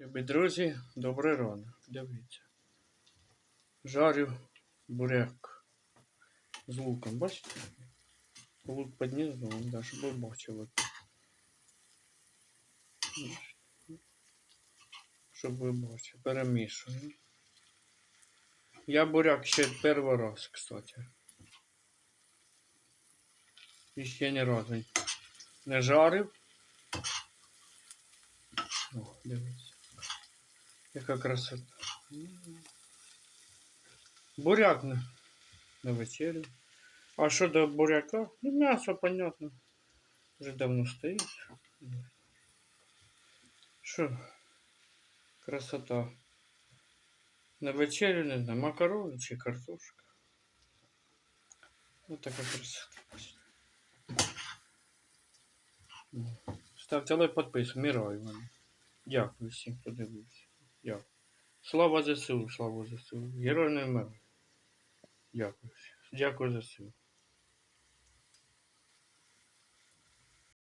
Любі друзі, добрий ранок. Дивіться. Жарю буряк з луком. Бачите? Лук під низом, да, щоб ви бачили. Щоб ви бачили. Перемішую. Я буряк ще перший раз, кстати. І ще ні разу не жарив. О, дивіться. Яка красота. М. Буряк на, на вечерю. А що до буряка? Ну, м'ясо, понятно. Вже давно стоїть. Що? Красота. На вечерю, не знаю, макарони чи картошка. Ось така красота. Ставте лайк, підписуйтесь, міраю вам. Дякую всім, хто дивився. Дякую. Слава ЗСУ, слава ЗСУ. Герой не вмер. Дякую. Дякую ЗСУ.